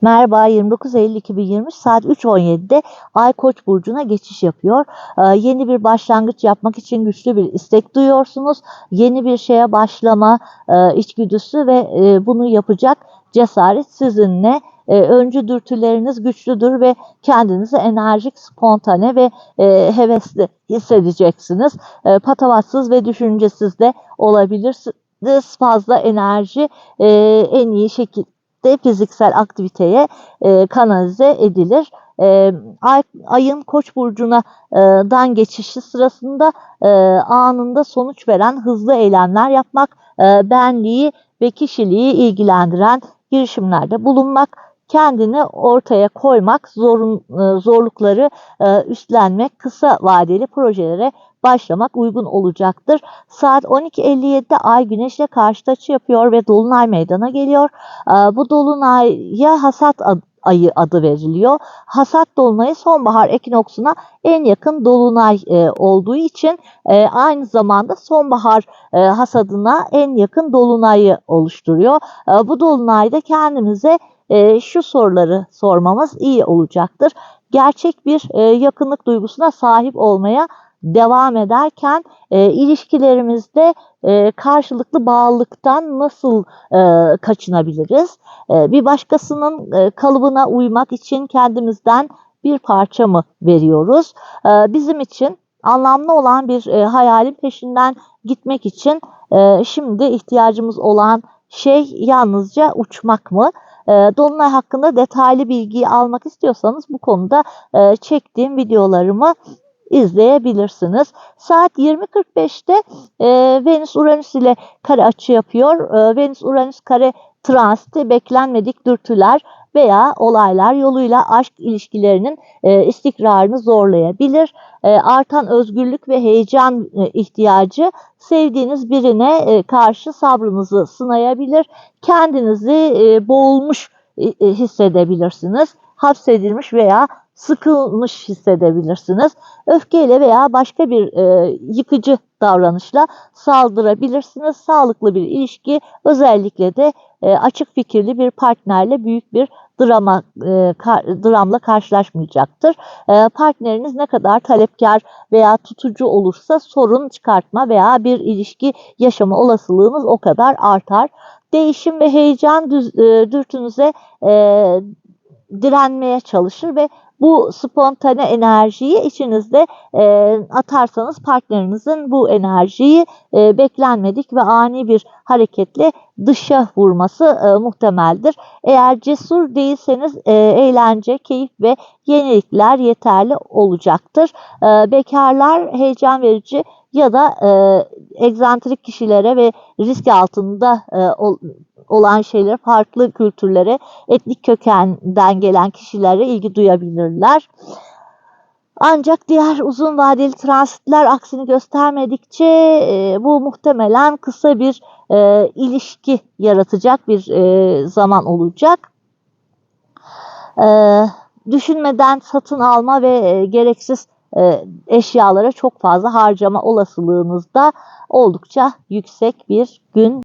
Merhaba 29 Eylül 2020 saat 3.17'de Ay Koç burcuna geçiş yapıyor. Ee, yeni bir başlangıç yapmak için güçlü bir istek duyuyorsunuz. Yeni bir şeye başlama e, içgüdüsü ve e, bunu yapacak cesaret sizinle. E, öncü dürtüleriniz güçlüdür ve kendinizi enerjik, spontane ve e, hevesli hissedeceksiniz. E, patavatsız ve düşüncesiz de olabilirsiniz. Fazla enerji e, en iyi şekilde de fiziksel aktiviteye e, kanalize edilir. E, ay, ayın koç burcuna e, dan geçişi sırasında e, anında sonuç veren hızlı eylemler yapmak, e, benliği ve kişiliği ilgilendiren girişimlerde bulunmak, kendini ortaya koymak, zorun, e, zorlukları e, üstlenmek, kısa vadeli projelere başlamak uygun olacaktır. Saat 12.57'de Ay Güneş'le karşıt açı yapıyor ve Dolunay meydana geliyor. Ee, Bu Dolunay'a hasat ayı adı veriliyor. Hasat dolunayı sonbahar ekinoksuna en yakın dolunay e, olduğu için e, aynı zamanda sonbahar e, hasadına en yakın dolunayı oluşturuyor. E, bu dolunayda kendimize e, şu soruları sormamız iyi olacaktır. Gerçek bir e, yakınlık duygusuna sahip olmaya devam ederken e, ilişkilerimizde e, karşılıklı bağlılıktan nasıl e, kaçınabiliriz? E, bir başkasının e, kalıbına uymak için kendimizden bir parça mı veriyoruz? E, bizim için anlamlı olan bir e, hayalin peşinden gitmek için e, şimdi ihtiyacımız olan şey yalnızca uçmak mı? E, Dolunay hakkında detaylı bilgiyi almak istiyorsanız bu konuda e, çektiğim videolarımı izleyebilirsiniz. Saat 20.45'te e, Venüs Uranüs ile kare açı yapıyor. E, Venüs Uranüs kare transiti beklenmedik dürtüler veya olaylar yoluyla aşk ilişkilerinin e, istikrarını zorlayabilir. E, artan özgürlük ve heyecan e, ihtiyacı sevdiğiniz birine e, karşı sabrınızı sınayabilir. Kendinizi e, boğulmuş e, e, hissedebilirsiniz. Hapsedilmiş veya sıkılmış hissedebilirsiniz. Öfkeyle veya başka bir e, yıkıcı davranışla saldırabilirsiniz. Sağlıklı bir ilişki özellikle de e, açık fikirli bir partnerle büyük bir drama e, kar, dramla karşılaşmayacaktır. E, partneriniz ne kadar talepkar veya tutucu olursa sorun çıkartma veya bir ilişki yaşama olasılığınız o kadar artar. Değişim ve heyecan düz, e, dürtünüze e, direnmeye çalışır ve bu spontane enerjiyi içinizde e, atarsanız partnerinizin bu enerjiyi e, beklenmedik ve ani bir hareketle dışa vurması e, muhtemeldir. Eğer cesur değilseniz e, eğlence, keyif ve yenilikler yeterli olacaktır. E, bekarlar heyecan verici ya da e, egzantrik kişilere ve risk altında e, olan şeyler farklı kültürlere, etnik kökenden gelen kişilere ilgi duyabilirler. Ancak diğer uzun vadeli transitler aksini göstermedikçe e, bu muhtemelen kısa bir e, ilişki yaratacak bir e, zaman olacak. E, düşünmeden satın alma ve e, gereksiz e, eşyalara çok fazla harcama olasılığınız da oldukça yüksek bir gün